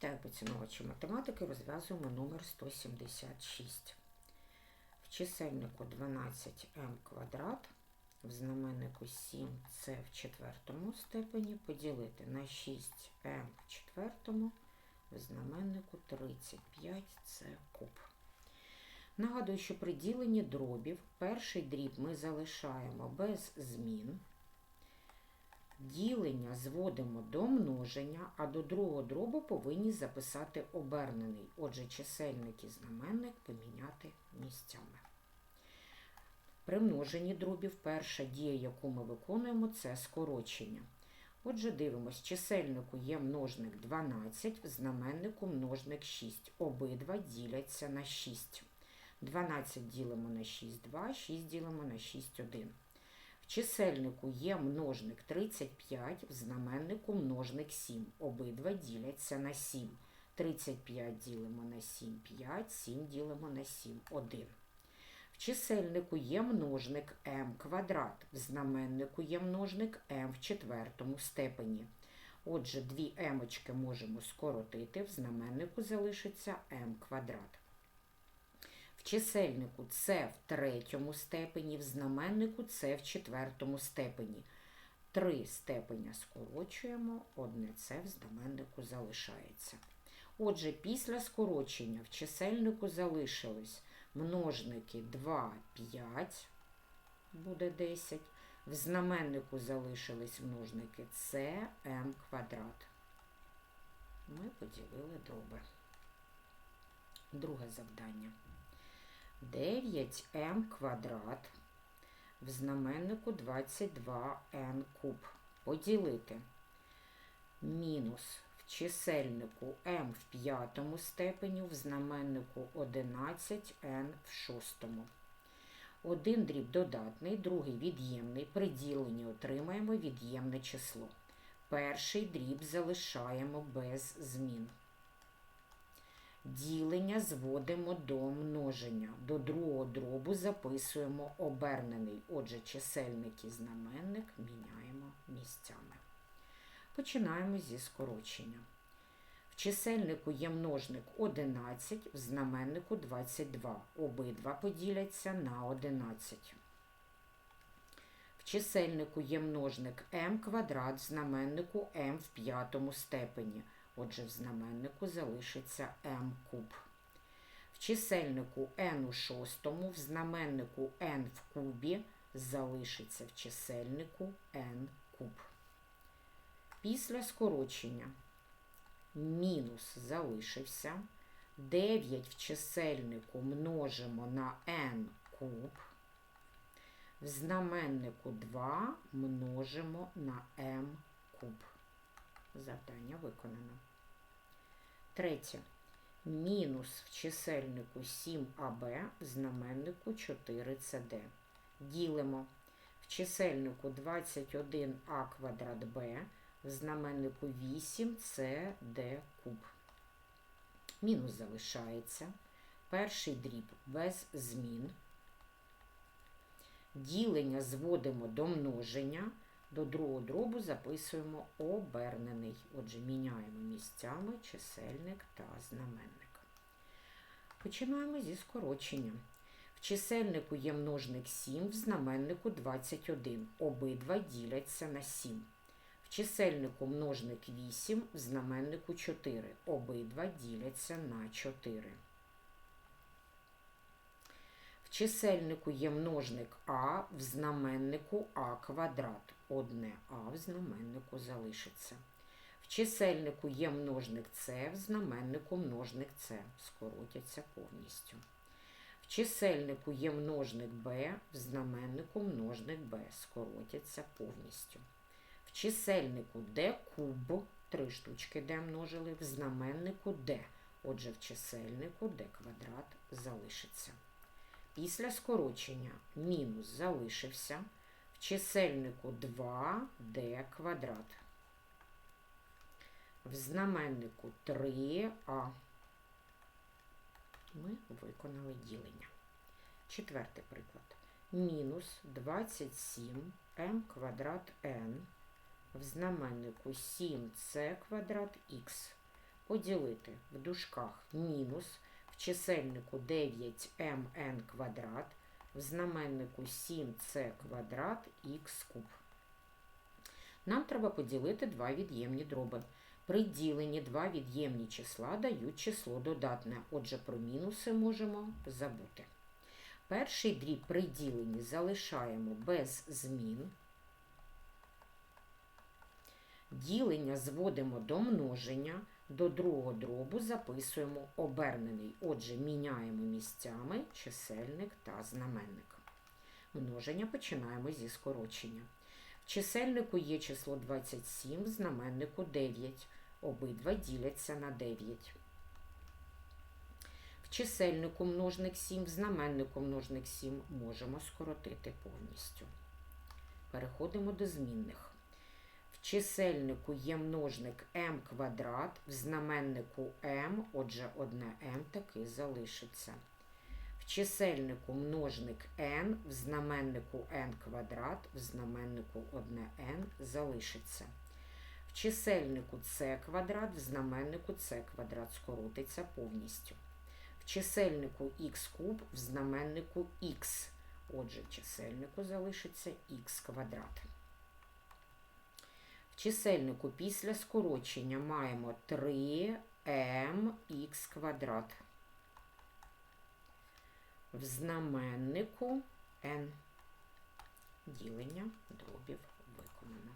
Вітаю поціновувачі математики, розв'язуємо номер 176. В чисельнику 12m квадрат, в знаменнику 7c в четвертому степені поділити на 6m в четвертому, в знаменнику 35c куб. Нагадую, що при діленні дробів перший дріб ми залишаємо без змін. Ділення зводимо до множення, а до другого дробу повинні записати обернений. Отже, чисельник і знаменник поміняти місцями. При множенні дробів перша дія, яку ми виконуємо, це скорочення. Отже, дивимось, чисельнику є множник 12, в знаменнику множник 6. Обидва діляться на 6. 12 ділимо на 6, 2, 6 ділимо на 6, 1. Чисельнику є множник 35, в знаменнику множник 7. Обидва діляться на 7. 35 ділимо на 7, 5, 7 ділимо на 7, 1. В чисельнику є множник m квадрат, в знаменнику є множник m в четвертому степені. Отже, дві емочки можемо скоротити, в знаменнику залишиться m квадрат. В чисельнику це в третьому степені, в знаменнику це в четвертому степені. Три степеня скорочуємо, одне це в знаменнику залишається. Отже, після скорочення в чисельнику залишились множники 2, 5, буде 10. В знаменнику залишились множники С, М квадрат. Ми поділили дроби. Друге завдання. 9m квадрат в знаменнику 22n куб. Поділити мінус в чисельнику m в п'ятому степені, в знаменнику 11n в шостому. Один дріб додатний, другий від'ємний. При діленні отримаємо від'ємне число. Перший дріб залишаємо без змін. Ділення зводимо до множення. До другого дробу записуємо обернений. Отже, чисельник і знаменник міняємо місцями. Починаємо зі скорочення. В чисельнику є множник 11, в знаменнику 22. Обидва поділяться на 11. В чисельнику є множник m квадрат, в знаменнику m в п'ятому степені. Отже, в знаменнику залишиться m куб. В чисельнику n у шостому, в знаменнику n в кубі залишиться в чисельнику n куб. Після скорочення мінус залишився. 9 в чисельнику множимо на n куб. В знаменнику 2 множимо на m куб. Завдання виконано. Третє. Мінус в чисельнику 7АБ, в знаменнику 4СД. Ділимо в чисельнику 21А квадрат Б, в знаменнику 8СД куб. Мінус залишається. Перший дріб без змін. Ділення зводимо до множення. До другого дробу записуємо обернений. Отже, міняємо місцями чисельник та знаменник. Починаємо зі скорочення. В чисельнику є множник 7, в знаменнику 21. Обидва діляться на 7. В чисельнику множник 8, в знаменнику 4. Обидва діляться на 4. В чисельнику є множник А, в знаменнику А квадрат. Одне А в знаменнику залишиться. В чисельнику є множник С, в знаменнику множник С. Скоротяться повністю. В чисельнику є множник Б, в знаменнику множник Б. Скоротяться повністю. В чисельнику Д куб, три штучки Д множили, в знаменнику Д. Отже, в чисельнику Д квадрат залишиться. Після скорочення мінус залишився в чисельнику 2d квадрат. В знаменнику 3а. Ми виконали ділення. Четвертий приклад. Мінус 27m квадрат n в знаменнику 7c квадрат х. поділити в дужках мінус чисельнику 9mn квадрат, в знаменнику 7c квадрат х куб. Нам треба поділити два від'ємні дроби. При діленні два від'ємні числа дають число додатне, отже, про мінуси можемо забути. Перший дріб при діленні залишаємо без змін. Ділення зводимо до множення, до другого дробу записуємо обернений. Отже, міняємо місцями чисельник та знаменник. Множення починаємо зі скорочення. В чисельнику є число 27, в знаменнику 9. Обидва діляться на 9. В чисельнику множник 7, в знаменнику множник 7 можемо скоротити повністю. Переходимо до змінних. В чисельнику є множник m квадрат, в знаменнику m, отже, одне m таки залишиться. В чисельнику множник n, в знаменнику n квадрат, в знаменнику одне n залишиться. В чисельнику c квадрат, в знаменнику c квадрат скоротиться повністю. В чисельнику х куб, в знаменнику х. Отже, чисельнику залишиться х квадрат. Чисельнику після скорочення маємо 3mx квадрат. В знаменнику n. Ділення дробів виконано.